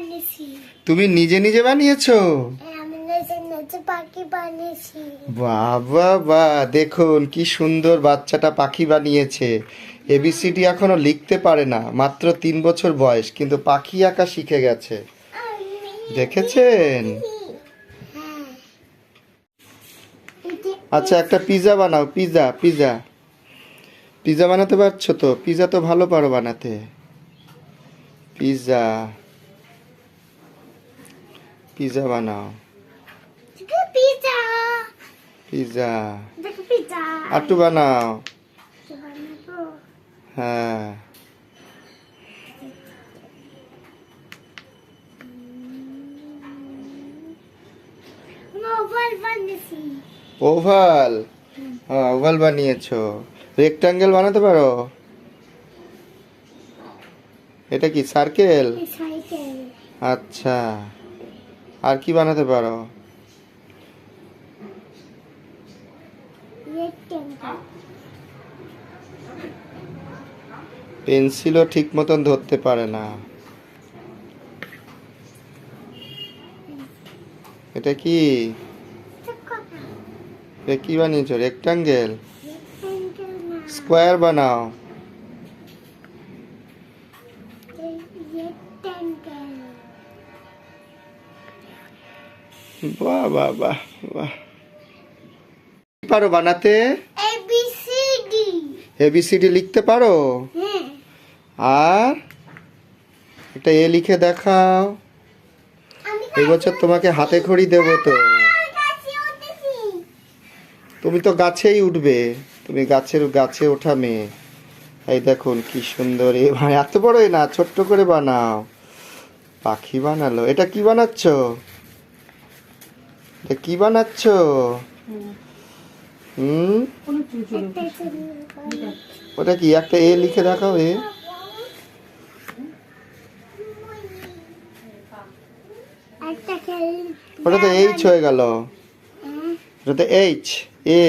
বানিয়েছি। তুমি নিজে নিজে বানিয়েছো? বানিয়েছি। বাবা বা দেখুন কি সুন্দর বাচ্চাটা পাখি বানিয়েছে। এবিসিডি এখনও লিখতে পারে না মাত্র তিন বছর বয়স কিন্তু পাখি আঁকা শিখে গেছে। দেখেছেন? হ্যাঁ। আচ্ছা একটা পিৎজা বানাও পিৎজা পিৎজা পিৎজা বানাতে পারছ তো? পিৎজা তো ভালো পারো বানাতে। পিৎজা পিৎজা বানাও পিজা পিজা আটু বানাও হ্যাঁ ওভাল হ্যাঁ ওভাল বানিয়েছো। রেক্টাঙ্গেল বানাতে পারো? এটা কি সার্কেল আচ্ছা। আর কি বানাতে পারো? পেন্সিলও ঠিক মতন ধরতে পারে না। এটা কি? কি বানিয়েছো? রেক্টেঙ্গল স্কোয়ার বানাও। বাহ বাহ বাহ বাহ। কি পারো বানাতে? এ সি ডি এবিসিডি লিখতে পারো? আর? একটা এ লিখে দেখাও। এবছর তোমাকে হাতে খড়ি দেবো তো। তুমি তো গাছেই উঠবে। তুমি গাছের গাছে ওঠা মেয়ে। এই দেখুন কি সুন্দর। এ ভাই এত বড়ই না ছোট্ট করে বানাও। পাখি বানালো। এটা কি বানাচ্ছ? এটা কি বানাচ্ছ? হুম? ওটা কি? একটা এ লিখে দেখাও এ। ওটা তো এইচ হয়ে গেল। হ্যাঁ। ওটা তো এইচ এ